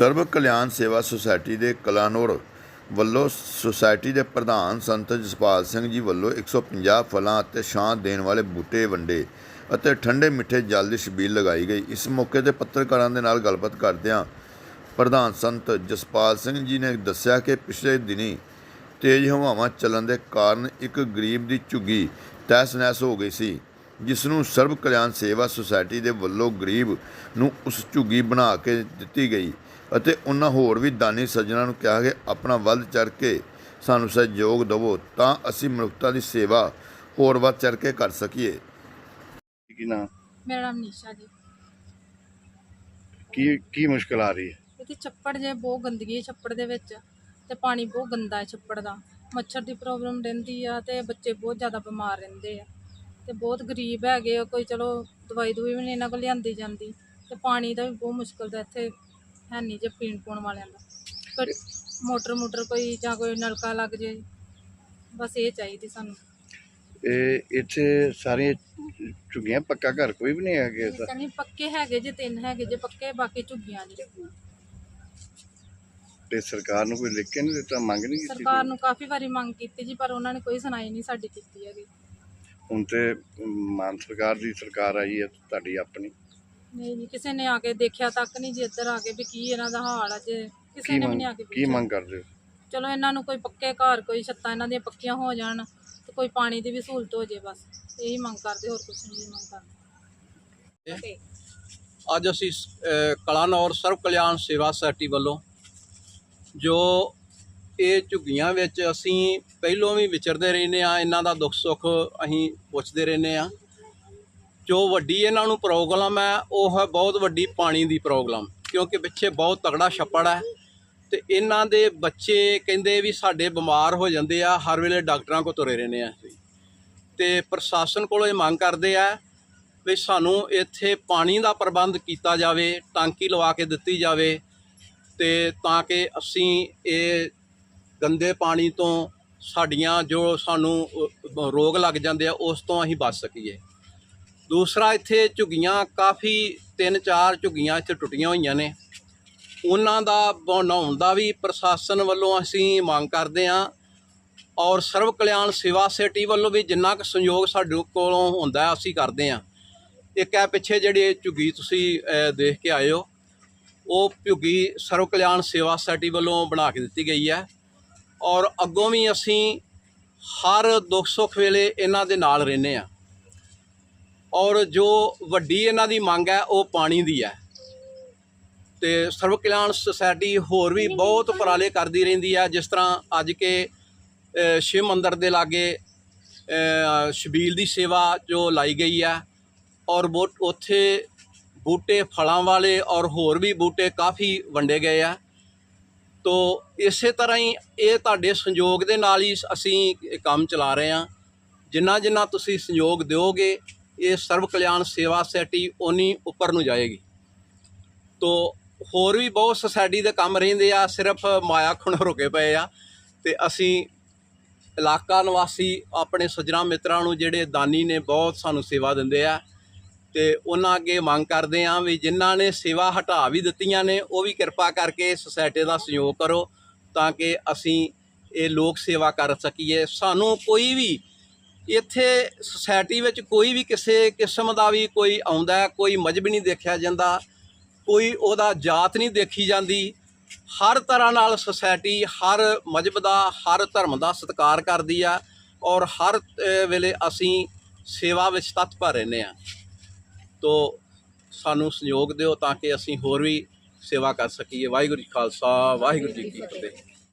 ਸਰਵ ਕਲਿਆਣ ਸੇਵਾ ਸੁਸਾਇਟੀ ਦੇ ਕਲਾਨੌਰ ਵੱਲੋਂ ਸੁਸਾਇਟੀ ਦੇ ਪ੍ਰਧਾਨ ਸੰਤ ਜਸਪਾਲ ਸਿੰਘ ਜੀ ਵੱਲੋਂ 150 ਫਲਾਂ ਅਤੇ ਛਾਂ ਦੇਣ ਵਾਲੇ ਬੂਟੇ, ਵੰਡੇ ਅਤੇ ਠੰਡੇ ਮਿੱਠੇ ਜਲ ਦੀ ਛਬੀਲ ਲਗਾਈ ਗਈ। ਇਸ ਮੌਕੇ ਤੇ ਪੱਤਰਕਾਰਾਂ ਦੇ ਨਾਲ ਗੱਲਬਾਤ ਕਰਦਿਆਂ ਪ੍ਰਧਾਨ ਸੰਤ ਜਸਪਾਲ ਸਿੰਘ ਜੀ ਨੇ ਦੱਸਿਆ ਕਿ ਪਿਛਲੇ ਦਿਨੀ ਤੇਜ਼ ਹਵਾਵਾਂ ਚੱਲਣ ਦੇ ਕਾਰਨ ਇੱਕ ਗਰੀਬ ਦੀ ਝੁੱਗੀ ਤਹਿਸ ਨਹਿਸ ਹੋ ਗਈ ਸੀ। ਜਿਸ ਨੂੰ ਸਰਵ ਕਲਿਆਣ ਸੇਵਾ ਸੁਸਾਇਟੀ ਦੇ ਵੱਲੋਂ ਗਰੀਬ ਨੂੰ ਉਸ ਝੁੱਗੀ ਬਣਾ ਕੇ ਦਿੱਤੀ ਗਈ ਅਤੇ ਉਹਨਾਂ ਹੋਰ ਵੀ ਦਾਨੀ ਸੱਜਣਾ ਨੂੰ ਕਿਹਾ ਕਿ ਆਪਣਾ ਵੱਧ ਚੜ ਕੇ ਸਾਨੂੰ ਸਹਿਯੋਗ ਦਿਵੋ ਤਾਂ ਅਸੀਂ ਮਨੁੱਖਤਾ ਦੀ ਸੇਵਾ ਹੋਰ ਵੱਧ ਚੜ ਕੇ ਕਰ ਸਕੀਏ। ਕੀ ਨਾ ਮੇਰਾ ਨਾਮ ਨਿਸ਼ਾ ਜੀ। ਕੀ ਕੀ ਮੁਸ਼ਕਲ ਆ ਰਹੀ ਹੈ? ਇੱਥੇ ਛੱਪੜ ਜੇ ਬਹੁਤ ਗੰਦਗੀ ਹੈ ਛੱਪੜ ਦੇ ਵਿੱਚ ਤੇ ਪਾਣੀ ਬਹੁਤ ਗੰਦਾ ਹੈ ਛੱਪੜ ਦਾ। ਮੱਛਰ ਦੀ ਪ੍ਰੋਬਲਮ ਰਹਿੰਦੀ ਆ ਤੇ ਬੱਚੇ ਬਹੁਤ ਜ਼ਿਆਦਾ ਬਿਮਾਰ ਰਹਿੰਦੇ ਆ। ਤੇ ਬਹੁਤ ਗਰੀਬ ਹੈਗੇ ਆ ਕੋਈ ਚਲੋ ਦਵਾਈ ਦੂਈ ਵੀ ਨਹੀਂ ਇਹਨਾਂ ਕੋਲ ਲਿਆਂਦੀ ਜਾਂਦੀ ਤੇ ਪਾਣੀ ਦਾ ਵੀ ਬਹੁਤ ਮੁਸ਼ਕਲ ਦਾ ਇੱਥੇ ਹੈ ਨਹੀਂ ਜੇ ਪੀਣ ਪੂਣ ਵਾਲਿਆਂ ਦਾ। ਕੋਈ ਮੋਟਰ ਮੋਟਰ ਕੋਈ ਜਾਂ ਕੋਈ ਨਲਕਾ ਲੱਗ ਜੇ ਬਸ ਇਹ ਚਾਹੀਦੀ ਸਾਨੂੰ। ਇਹ ਇੱਥੇ ਸਾਰੀਆਂ ਝੁੱਗੀਆਂ ਪੱਕਾ ਘਰ ਕੋਈ ਵੀ ਨਹੀਂ ਹੈਗੇ ਇਹ ਕਹਿੰਦੀ ਪੱਕੇ ਹੈਗੇ ਜੇ ਤਿੰਨ ਹੈਗੇ ਜੇ ਪੱਕੇ ਬਾਕੀ ਝੁੱਗੀਆਂ ਜੀ। ਤੇ ਸਰਕਾਰ ਨੂੰ ਕੋਈ ਲਿਖ ਕੇ ਨਹੀਂ ਦਿੱਤਾ ਮੰਗ ਨਹੀਂ ਕੀਤੀ ਸਰਕਾਰ ਨੂੰ ਕਾਫੀ ਵਾਰੀ ਮੰਗ ਕੀਤੀ ਜੀ ਪਰ ਉਹਨਾਂ ਨੇ ਕੋਈ ਸੁਣਾਈ ਨਹੀਂ ਸਾਡੀ ਕੀਤੀ ਹੈਗੀ। ਹੁਣ ਤੇ ਮਾਨ ਸਰਕਾਰ ਦੀ ਸਰਕਾਰ ਆਈ ਹੈ ਤੁਹਾਡੀ ਆਪਣੀ। ਨਹੀਂ ਜੀ ਕਿਸੇ ਨੇ ਆ ਕੇ ਦੇਖਿਆ ਤੱਕ ਨਹੀਂ ਜੀ ਇੱਧਰ ਆ ਕੇ ਵੀ ਕੀ ਇਹਨਾਂ ਦਾ ਹਾਲ ਆ ਜੇ। ਕਿਸੇ ਕੀ ਨੇ ਵੀ ਨਹੀਂ ਆ ਕੇ ਕੀ ਪੁੱਛਿਆ। ਮੰਗ ਕਰਦੇ ਹੋ? ਚਲੋ ਇਹਨਾਂ ਨੂੰ ਕੋਈ ਪੱਕੇ ਘਰ ਕੋਈ ਛੱਤਾਂ ਇਹਨਾਂ ਦੀਆਂ ਪੱਕੀਆਂ ਹੋ ਜਾਣ ਤੇ ਕੋਈ ਪਾਣੀ ਦੀ ਵੀ ਸਹੂਲਤ ਹੋ ਜੇ ਬਸ। ਇਹੀ ਮੰਗ ਕਰਦੇ ਹੋਰ ਕੁਝ ਨਹੀਂ ਮੰਗ ਕਰਦੇ। ਅੱਜ ਅਸੀਂ ਅ, ਕਲਾਨੌਰ ਸਰਵ ਕਲਿਆਣ ਸੇਵਾ ਸੁਸਾਇਟੀ ਵੱਲੋਂ ਜੋ ਇਹ ਝੁੱਗੀਆਂ ਵਿੱਚ ਅਸੀਂ ਪਹਿਲੋਂ ਵੀ ਵਿਚਰਦੇ ਰਹਿੰਦੇ ਆ ਇਹਨਾਂ ਦਾ ਦੁੱਖ ਸੁੱਖ ਅਸੀਂ ਪੁੱਛਦੇ ਰਹਿੰਦੇ ਆ ਜੋ ਵੱਡੀ ਇਹਨਾਂ ਨੂੰ ਪ੍ਰੋਬਲਮ ਹੈ, ਉਹ ਹੈ ਬਹੁਤ ਵੱਡੀ ਪਾਣੀ ਦੀ ਪ੍ਰੋਬਲਮ ਕਿਉਂਕਿ ਪਿੱਛੇ ਬਹੁਤ ਤਗੜਾ ਛੱਪੜ ਹੈ ਤੇ ਇਹਨਾਂ ਦੇ ਬੱਚੇ ਕਹਿੰਦੇ ਵੀ ਸਾਡੇ ਬਿਮਾਰ ਹੋ ਜਾਂਦੇ ਆ, ਹਰ ਵੇਲੇ ਡਾਕਟਰਾਂ ਕੋਲ ਤੁਰੇ ਰਹਿੰਦੇ ਆ ਅਸੀਂ। ਤੇ ਪ੍ਰਸ਼ਾਸਨ ਕੋਲੋਂ ਇਹ ਮੰਗ ਕਰਦੇ ਆ ਵੀ ਸਾਨੂੰ ਇੱਥੇ ਪਾਣੀ ਦਾ ਪ੍ਰਬੰਧ ਕੀਤਾ ਜਾਵੇ, ਟਾਂਕੀ ਲਵਾ ਕੇ ਦਿੱਤੀ ਜਾਵੇ ਤੇ ਤਾਂ ਕਿ ਅਸੀਂ ਇਹ ਗੰਦੇ ਪਾਣੀ ਤੋਂ ਸਾਡੀਆਂ ਜੋ ਸਾਨੂੰ ਰੋਗ ਲੱਗ ਜਾਂਦੇ ਆ, ਉਸ ਤੋਂ ਅਸੀਂ ਬਚ ਸਕੀਏ। ਦੂਸਰਾ, ਇੱਥੇ ਝੁੱਗੀਆਂ ਕਾਫੀ, ਤਿੰਨ ਚਾਰ ਝੁੱਗੀਆਂ ਇੱਥੇ ਟੁੱਟੀਆਂ ਹੋਈਆਂ ਨੇ। ਉਹਨਾਂ ਦਾ ਬਣਾਉਣ ਦਾ ਵੀ ਪ੍ਰਸ਼ਾਸਨ ਵੱਲੋਂ ਅਸੀਂ ਮੰਗ ਕਰਦੇ ਹਾਂ ਔਰ ਸਰਵ ਕਲਿਆਣ ਸੇਵਾ ਸੋਸਾਇਟੀ ਵੱਲੋਂ ਵੀ ਜਿੰਨਾ ਕੁ ਸਹਿਯੋਗ ਸਾਡੇ ਕੋਲੋਂ ਹੁੰਦਾ ਅਸੀਂ ਕਰਦੇ ਹਾਂ। ਇੱਕ ਹੈ ਪਿੱਛੇ ਜਿਹੜੀ ਝੁੱਗੀ ਤੁਸੀਂ ਦੇਖ ਕੇ ਆਏ ਹੋ। ਉਹ ਝੁੱਗੀ ਸਰਵ ਕਲਿਆਣ ਸੇਵਾ ਸੁਸਾਇਟੀ ਵੱਲੋਂ ਬਣਾ ਕੇ ਦਿੱਤੀ ਗਈ ਹੈ। ਔਰ ਅੱਗੋਂ ਵੀ ਅਸੀਂ ਹਰ ਦੁੱਖ ਸੁੱਖ ਵੇਲੇ ਇਹਨਾਂ ਦੇ ਨਾਲ ਰਹਿੰਦੇ ਆ ਔਰ ਜੋ ਵੱਡੀ ਇਹਨਾਂ ਦੀ ਮੰਗ ਹੈ, ਉਹ ਪਾਣੀ ਦੀ ਹੈ। ਤੇ ਸਰਵ ਕਲਿਆਣ ਸੁਸਾਇਟੀ ਹੋਰ ਵੀ ਬਹੁਤ ਉਪਰਾਲੇ ਕਰਦੀ ਰਹਿੰਦੀ ਹੈ, ਜਿਸ ਤਰ੍ਹਾਂ ਅੱਜ ਕੇ ਸ਼ਿਵ ਮੰਦਰ ਦੇ ਲਾਗੇ ਸ਼ਬੀਲ ਦੀ ਸੇਵਾ ਜੋ ਲਾਈ ਗਈ ਹੈ। ਔਰ ਬੋ- ਉੱਥੇ ਬੂਟੇ ਫਲਾਂ ਵਾਲੇ ਔਰ ਹੋਰ ਵੀ ਬੂਟੇ ਕਾਫੀ ਵੰਡੇ ਗਏ ਆ। ਤੋ ਇਸੇ ਤਰ੍ਹਾਂ ਹੀ ਇਹ ਤੁਹਾਡੇ ਸੰਯੋਗ ਦੇ ਨਾਲ ਹੀ ਅਸੀਂ ਕੰਮ ਚਲਾ ਰਹੇ ਹਾਂ। ਜਿੰਨਾ ਜਿੰਨਾ ਤੁਸੀਂ ਸੰਯੋਗ ਦਿਓਗੇ, ਇਹ ਸਰਵ ਕਲਿਆਣ ਸੇਵਾ ਸੋਸਾਇਟੀ ਉਨੀ ਉੱਪਰ ਨੂੰ ਜਾਏਗੀ। ਤੋ ਹੋਰ ਵੀ ਬਹੁਤ ਸੋਸਾਇਟੀ ਦੇ ਕੰਮ ਰਹਿੰਦੇ ਆ, ਸਿਰਫ ਮਾਇਆ ਖੁਣ ਰੁਕੇ ਪਏ ਆ। ਤੇ ਅਸੀਂ ਇਲਾਕਾ ਨਿਵਾਸੀ, ਆਪਣੇ ਸੱਜਣਾ ਮਿੱਤਰਾਂ ਨੂੰ ਜਿਹੜੇ ਦਾਨੀ ਨੇ ਬਹੁਤ ਸਾਨੂੰ ਸੇਵਾ ਦਿੰਦੇ ਆ। ਤੇ ਉਹਨਾਂ ਅੱਗੇ ਮੰਗ ਕਰਦੇ ਆ ਵੀ ਜਿਨ੍ਹਾਂ ਨੇ ਸੇਵਾ ਹਟਾ ਵੀ ਦਿੱਤੀਆਂ ਨੇ, ਉਹ ਵੀ ਕਿਰਪਾ ਕਰਕੇ ਸੁਸਾਇਟੀ ਦਾ ਸਹਿਯੋਗ ਕਰੋ ਤਾਂ ਕਿ ਅਸੀਂ ਇਹ ਲੋਕ ਸੇਵਾ ਕਰ ਸਕੀਏ। ਸਾਨੂੰ ਕੋਈ ਵੀ ਇੱਥੇ ਸੁਸਾਇਟੀ ਵਿੱਚ ਕੋਈ ਵੀ ਕਿਸੇ ਕਿਸਮ ਦਾ ਵੀ ਕੋਈ ਆਉਂਦਾ, ਕੋਈ ਮਜਬ ਨਹੀਂ ਦੇਖਿਆ ਜਾਂਦਾ, ਕੋਈ ਉਹਦਾ ਜਾਤ ਨਹੀਂ ਦੇਖੀ ਜਾਂਦੀ। ਹਰ ਤਰ੍ਹਾਂ ਨਾਲ ਸੁਸਾਇਟੀ ਹਰ ਮਜਬ ਦਾ, ਹਰ ਧਰਮ ਦਾ ਸਤਿਕਾਰ ਕਰਦੀ ਆ ਔਰ ਹਰ ਵੇਲੇ ਅਸੀਂ ਸੇਵਾ ਵਿੱਚ ਤਤਪਰ ਰਹਿੰਦੇ ਆ ਤੋ ਸਾਨੂੰ ਸਹਿਯੋਗ ਦਿਓ ਤਾਂ ਕਿ ਅਸੀਂ ਹੋਰ ਵੀ ਸੇਵਾ ਕਰ ਸਕੀਏ। ਵਾਹਿਗੁਰੂ ਜੀ ਖਾਲਸਾ, ਵਾਹਿਗੁਰੂ ਜੀ ਕੀ ਫਤਿਹ।